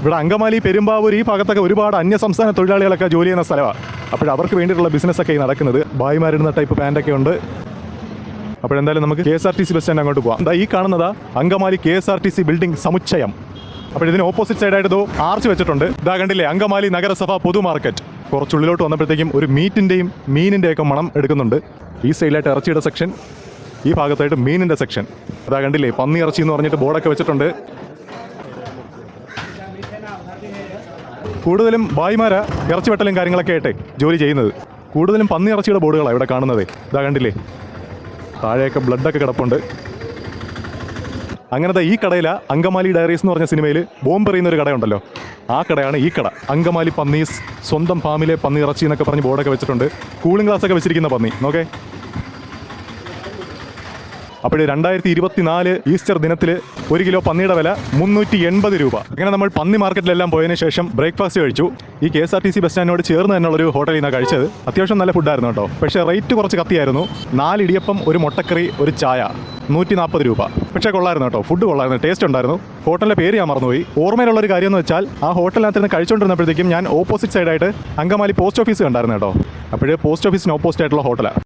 ഇവിടെ അങ്കമാലി പെരുമ്പാവൂർ ഈ ഭാഗത്തൊക്കെ ഒരുപാട് അന്യ സംസ്ഥാന തൊഴിലാളികളൊക്കെ ജോലി ചെയ്യുന്ന സ്ഥലമാണ് അപ്പോൾ അവർക്ക് വേണ്ടിയിട്ടുള്ള ബിസിനസ്സൊക്കെ ഈ നടക്കുന്നത്. ഭായിമാരിടുന്ന ടൈപ്പ് പാന്റൊക്കെ ഉണ്ട്. അപ്പോഴെന്തായാലും നമുക്ക് K S R T C bus stand അങ്ങോട്ട് പോകാം എന്താ ഈ കാണുന്നതാ Angamaly K S R T C building സമുച്ചയം. അപ്പോൾ ഇതിന് ഓപ്പോസിറ്റ് സൈഡായിട്ട് ഇതോ ആർച്ച് വെച്ചിട്ടുണ്ട്. ഇതാ കണ്ടില്ലേ അങ്കമാലി നഗരസഭ പൊതു മാർക്കറ്റ്. കുറച്ചുള്ളിലോട്ട് വന്നപ്പോഴത്തേക്കും ഒരു മീറ്റിന്റെയും മീനിന്റെയൊക്കെ മണം എടുക്കുന്നുണ്ട്. ഈ സൈഡിലായിട്ട് ഇറച്ചിയുടെ സെക്ഷൻ ഈ ഭാഗത്തായിട്ട് മീനിന്റെ സെക്ഷൻ അതാ കണ്ടില്ലേ പന്നി ഇറച്ചി എന്ന് പറഞ്ഞിട്ട് ബോർഡൊക്കെ വെച്ചിട്ടുണ്ട്. കൂടുതലും ഭായിമാരാ ഇറച്ചി വെട്ടലും കാര്യങ്ങളൊക്കെ ആയിട്ടെ ജോലി ചെയ്യുന്നത്. കൂടുതലും പന്നി ഇറച്ചിയുടെ ബോർഡുകളാണ് ഇവിടെ കാണുന്നത്. ഇതാ കണ്ടില്ലേ? താഴെയൊക്കെ ബ്ലഡൊക്കെ കിടപ്പുണ്ട്. അങ്ങനത്തെ ഈ കടയില അങ്കമാലി ഡയറീസ് എന്ന് പറഞ്ഞ സിനിമയിൽ ബോംബ് എറിയുന്ന ഒരു കടയുണ്ടല്ലോ. ആ കടയാണ് ഈ കട. അങ്കമാലി പന്നീസ് സ്വന്തം ഫാമിലെ പന്നി ഇറച്ചി എന്നൊക്കെ പറഞ്ഞ് ബോർഡൊക്കെ വെച്ചിട്ടുണ്ട്. കൂളിംഗ് ഗ്ലാസ് ഒക്കെ വെച്ചിരിക്കുന്ന പന്നി. നോക്കേ. അപ്പോൾ രണ്ടായിരത്തി ഇരുപത്തിനാല് ഈസ്റ്റർ ദിനത്തിൽ ഒരു കിലോ പന്നിയുടെ വില മുന്നൂറ്റി എൺപത് രൂപ. അങ്ങനെ നമ്മൾ പന്നി മാർക്കറ്റിലെല്ലാം പോയതിനു ശേഷം ബ്രേക്ക്ഫാസ്റ്റ് കഴിച്ചു. ഈ K S R T C bus സ്റ്റാൻഡിനോട് ചേർന്ന് തന്നെയുള്ള ഒരു ഹോട്ടലിൽ നിന്നാണ് കഴിച്ചത്. അത്യാവശ്യം നല്ല ഫുഡായിരുന്നു കേട്ടോ. പക്ഷേ റേറ്റ് കുറച്ച് കത്തിയായിരുന്നു. നാല് ഇടിയപ്പം ഒരു മുട്ടക്കറി ഒരു ചായ. നൂറ്റി നാൽപ്പത് രൂപ. പക്ഷേ കൊള്ളായിരുന്നു കേട്ടോ. ഫുഡ് കൊള്ളായിരുന്നു. ടേസ്റ്റ് ഉണ്ടായിരുന്നു. ഹോട്ടലിന്റെ പേര് ഞാൻ മറന്നുപോയി. ഓർമ്മയിലുള്ള ഒരു കാര്യം എന്ന് വെച്ചാൽ ആ ഹോട്ടലിനകത്ത് നിന്ന് കഴിച്ചുകൊണ്ടിരുന്നപ്പോഴത്തേക്കും ഞാൻ ഓപ്പോസിറ്റ് സൈഡായിട്ട് അങ്കമാലി പോസ്റ്റ് ഓഫീസ് കണ്ടായിരുന്നു കേട്ടോ. അപ്പോഴേ പോസ്റ്റ് ഓഫീസിന് ഓപ്പോസിറ്റ് ആയിട്ടുള്ള ഹോട്ടലാണ്